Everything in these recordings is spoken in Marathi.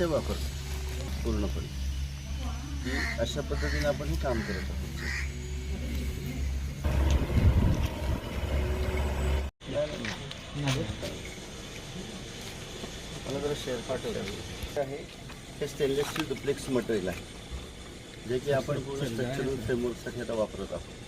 ते वापरतो. पूर्णपणे. अशा पद्धतीने आपण हे काम करत आहोत. मला जरा शेअर पाठवलं आहे हे स्टेनलेस स्टील डुप्लेक्स मटेरियल आहे. जे की आपण पूर्ण स्ट्रक्चरल फ्रेमवर्कसाठी आता वापरत आहोत.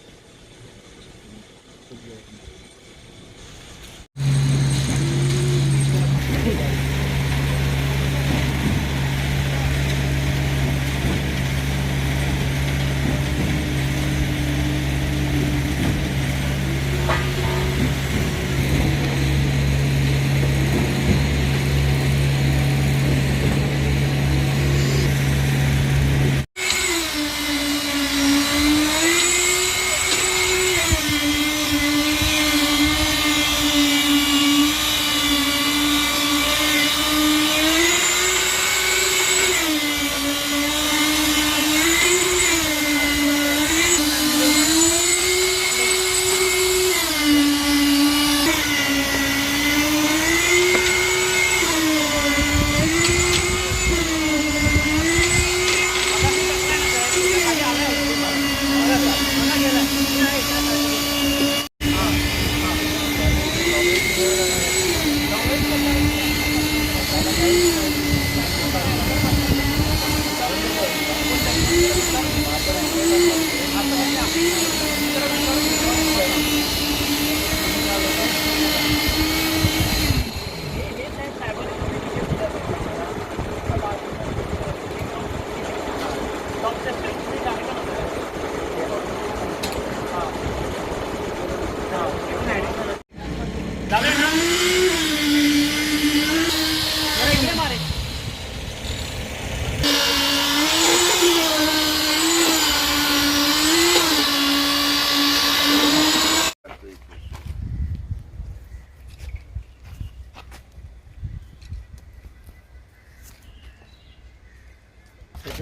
Yeah.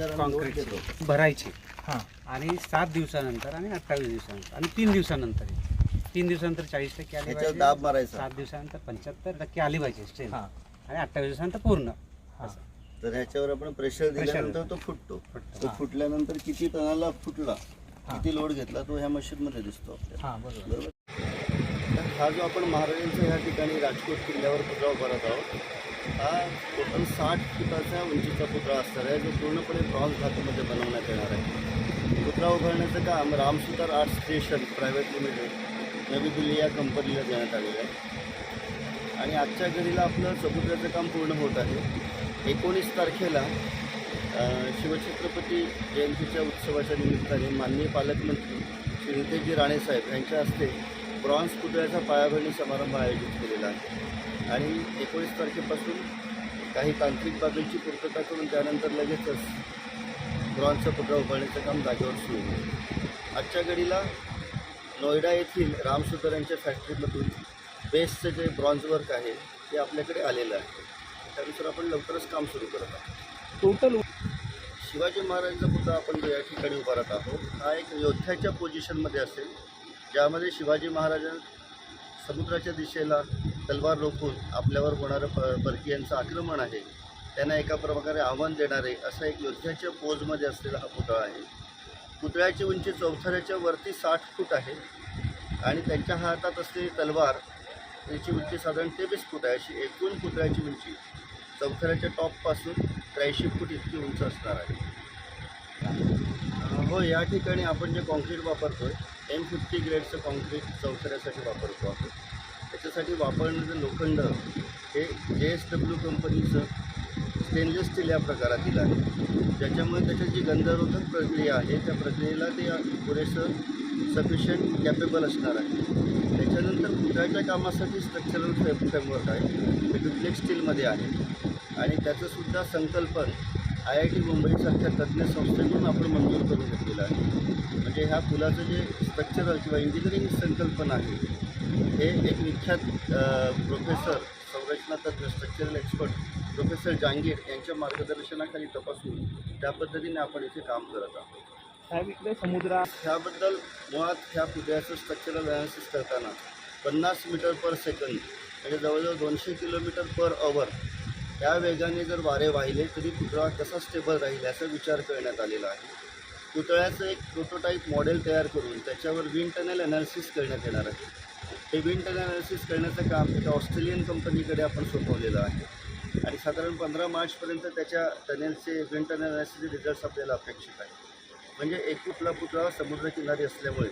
देतो. भरायची. हां. आणि सात दिवसानंतर आणि अठ्ठावीस दिवसानंतर आणि तीन दिवसानंतर तीन दिवसानंतर चाळीस टक्के आली पाहिजे. दाब मारायचा. सात दिवसानंतर पंच्याहत्तर टक्के आली पाहिजे स्ट्रेंथ हां. आणि अठ्ठावीस दिवसानंतर पूर्ण. हां. असं. तर ह्याच्यावर आपण प्रेशर दिल्यानंतर तो फुटतो. फुटतो. तो. फुटल्यानंतर किती टनाला फुटला. किती लोड घेतला तो ह्या मशीन मध्ये दिसतो आपल्याला. हां बरोबर. बरोबर? तर हा जो आपण महाराजांच्या ह्या ठिकाणी राजकोट किल्ल्यावर पुतळा उभारत आहोत हा टोटल साठ फुटाचा उंचीचा पुतळा असणार आहे जो पूर्णपणे ब्रॉन्झ धातूमध्ये बनवण्यात येणार आहे. पुतळा उभारण्याचं काम Ramsutar arts station private limited नवी दिल्ली या कंपनीला देण्यात आलेलं आहे. आणि आजच्या घडीला आपलं चबुद्राचं काम पूर्ण होत आहे. एकोणीस तारखेला शिवछत्रपती जयंतीच्या उत्सवाच्या निमित्ताने माननीय पालकमंत्री श्री नितेशजी राणेसाहेब यांच्या हस्ते ब्रॉन्झ पुतळ्याचा पायाभरणी समारंभ आयोजित केलेला आहे. आणि एकोणीस तारखेपासून काही तांत्रिक बाबींची पूर्तता करून त्यानंतर लगेचच ब्रॉन्झचा पुतळा उभारण्याचं काम जागेवर सुरू होईल. आजच्या घडीला नोएडा येथील रामसुतर यांच्या फॅक्टरीमधून बेसचं जे ब्रॉन्झ वर्क आहे ते आपल्याकडे आलेलं आहे. त्यानुसार आपण लवकरच काम सुरू करत आहोत. टोटल शिवाजी महाराजांचा पुतळा आपण जो या ठिकाणी उभारत आहोत. हा एक योद्ध्याच्या पोझिशनमध्ये असेल ज्यामध्ये शिवाजी महाराजां समुद्राच्या दिशेला तलवार रोखून आपल्यावर होणारं प परकीयांचं आक्रमण आहे. त्यांना एका प्रकारे आव्हान देणारे असा एक योद्ध्याच्या पोजमध्ये असलेला हा पुतळा आहे. पुतळ्याची उंची चौथऱ्याच्या वरती साठ फूट आहे आणि त्यांच्या हातात असलेली तलवार त्याची उंची साधारण तेवीस फूट आहे. अशी एकूण पुतळ्याची उंची चौथऱ्याच्या टॉपपासून त्र्याऐंशी फूट इतकी उंच असणार आहे. हो या ठिकाणी आपण जे कॉन्क्रीट वापरतो आहे एम फिफ्टी ग्रेडचं कॉन्क्रीट चौथऱ्यासाठी वापरतो आपण. त्याच्यासाठी वापरण्याचं लोखंड हे जे एस डब्ल्यू कंपनीचं स्टेनलेस स्टील या प्रकारातील आहे. ज्याच्यामुळे त्याची जी गंधरोधक प्रक्रिया आहे त्या प्रक्रियेला ते पुरेसं सफिशियंट कॅपेबल असणार आहे. त्याच्यानंतर पुतळ्याच्या कामासाठी स्ट्रक्चरल फ्रेम फ्रेमवर्क आहे. ते डुप्लेक्स स्टीलमध्ये आहे. आणि त्याचंसुद्धा संकल्पन आय आय टी मुंबईसारख्या तज्ज्ञ संस्थेकडून आपण मंजूर करून घेतलेलं आहे. म्हणजे ह्या पुलाचं जे स्ट्रक्चरल किंवा इंजिनिअरिंग संकल्पना आहे हे एक विख्यात प्रोफेसर संरचना तज्ज्ञ स्ट्रक्चरल एक्सपर्ट प्रोफेसर जांगीर यांच्या मार्गदर्शनाखाली तपासून त्या पद्धतीने आपण इथे काम करत आहोत. साहेब इकडे समुद्रा ह्याबद्दल मुळात ह्या पुतळ्याचं स्ट्रक्चरल अनालिसिस करताना पन्नास मीटर पर सेकंद म्हणजे जवळजवळ दोनशे किलोमीटर पर अवर त्या वेगाने जर वारे वाहिले तरी पुतळा कसा स्टेबल राहील याचा विचार करण्यात आलेला आहे. पुतळ्याचं एक प्रोटोटाईप मॉडेल तयार करून त्याच्यावर विंड टनल अनालिसिस करण्यात येणार आहे. हे विंड टनल अनालिसिस करण्याचं काम एका ऑस्ट्रेलियन कंपनीकडे आपण सोपवलेलं आहे. आणि साधारण पंधरा मार्चपर्यंत त्याच्या टनेलचे विंड टनल अनालिसिसचे रिझल्ट्स आपल्याला अपेक्षित आहे म्हणजे एक कुठला पुतळा समुद्रकिनारी असल्यामुळे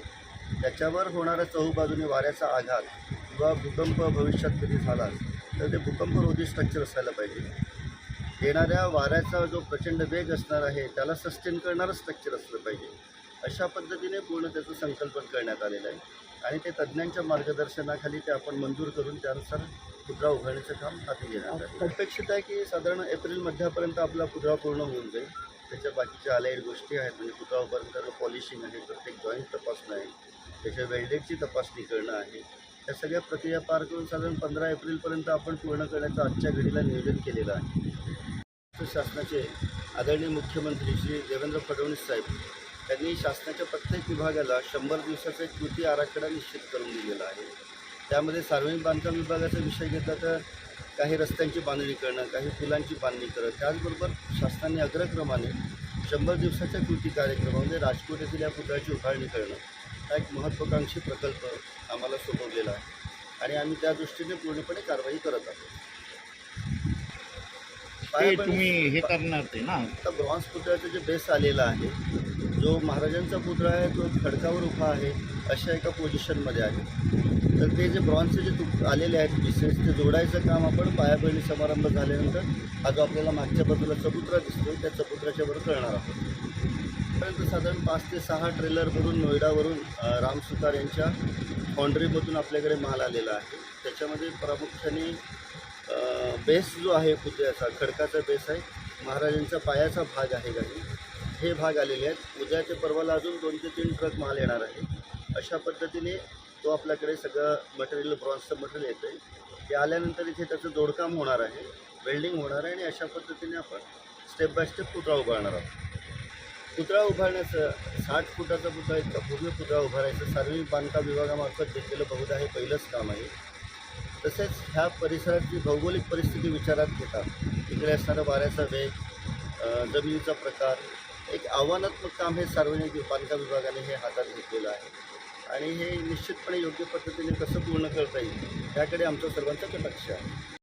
त्याच्यावर होणारा चहूबाजूने वाऱ्याचा आघात किंवा भूकंप भविष्यात कधी झाला तर ते भूकंपरोधी स्ट्रक्चर असायला पाहिजे. येणाऱ्या वाऱ्याचा जो प्रचंड वेग असणार आहे त्याला सस्टेन करणारं स्ट्रक्चर असलं पाहिजे. अशा पद्धतीने पूर्ण त्याचं संकल्पन करण्यात आलेलं आहे. आणि ते तज्ज्ञांच्या मार्गदर्शनाखाली ते आपण मंजूर करून त्यानुसार पुतळा उघडण्याचं काम हाती घेण्यात आहे. अपेक्षित आहे की साधारण एप्रिल मध्यापर्यंत आपला पुतळा पूर्ण होऊन जाईल. त्याच्या बाकीच्या आलेल्या गोष्टी आहेत म्हणजे पुतळा उभारण्याचं पॉलिशिंग आहे प्रत्येक जॉईंट तपासणं आहे. त्याच्या वेल्डेडची तपासणी करणं आहे. या सगळ्या प्रक्रिया पार करून साधारण पंधरा एप्रिलपर्यंत आपण पूर्ण करण्याचं आजच्या घडीला नियोजन केलेलं आहे. महाराष्ट्र शासनाचे आदरणीय मुख्यमंत्री श्री देवेंद्र फडणवीस साहेब त्यांनी शासनाच्या प्रत्येक विभागाला शंभर दिवसाचा एक कृती आराखडा निश्चित करून दिलेला आहे. त्यामध्ये सार्वजनिक बांधकाम विभागाचा विषय घेतला तर काही रस्त्यांची बांधणी करणं काही पुलांची बांधणी करणं त्याचबरोबर शासनाने अग्रक्रमाने शंभर दिवसाच्या कृती कार्यक्रमामध्ये राजकोट येथील या पुतळ्याची उभारणी करणं हा एक महत्त्वाकांक्षी प्रकल्प आम्हाला सोपवलेला आहे. आणि आम्ही त्या दृष्टीने पूर्णपणे कारवाई करत आहोत. तुम्ही हे करणार ते ना? आता ब्रॉन्झ पुतळ्याचं जे बेस आलेला आहे जो महाराजांचा पुतळा आहे तो खडकावर उभा आहे अशा एका पोझिशनमध्ये आहे. तर ते जे ब्रॉन्झचे जे तुक आलेले आहेत पीसेस ते जोडायचं काम आपण पायाभरणी समारंभ झाल्यानंतर हा जो आपल्याला मागच्या बाजूला चबुत्रा दिसतोय त्या चबुत्राच्या बरोबर करणार आहोत. साधारण पाच ते सहा ट्रेलरवरून नोएडावरून अ, राम सुतार यांच्या बाँड्रीमधून आपल्याकडे माल आलेला आहे. त्याच्यामध्ये प्रामुख्याने बेस जो आहे पुतळ्याचा खडकाचा बेस आहे. महाराजांचा पायाचा भाग आहे काही हे भाग आलेले आहेत. उद्या ते परवाला अजून दोन ते तीन ट्रक माल येणार आहे. अशा पद्धतीने तो आपल्याकडे सगळं मटेरियल ब्रॉन्झचं मटेरियल येतं आहे ते आल्यानंतर इथे त्याचं जोडकाम होणार आहे. वेल्डिंग होणार आहे आणि अशा पद्धतीने आपण स्टेप बाय स्टेप पुतळा उभारणार आहोत. पुतळा उभारण्याचं साठ फुटाचा पुतळा इतका पूर्ण पुतळा उभारायचं सार्वजनिक बांधकाम विभागामार्फत घेतलेलं बहुधा हे पहिलंच काम आहे. तसेच ह्या परिसरातली भौगोलिक परिस्थिती विचारात घेता इकडे असणारा वाऱ्याचा वेग जमिनीचा प्रकार एक आव्हानात्मक काम हे सार्वजनिक बांधकाम विभागाने हे हातात घेतलेलं आहे. आणि हे निश्चितपणे योग्य पद्धतीने कसं पूर्ण करता येईल त्याकडे आमचा सर्वांचा कटाक्ष आहे.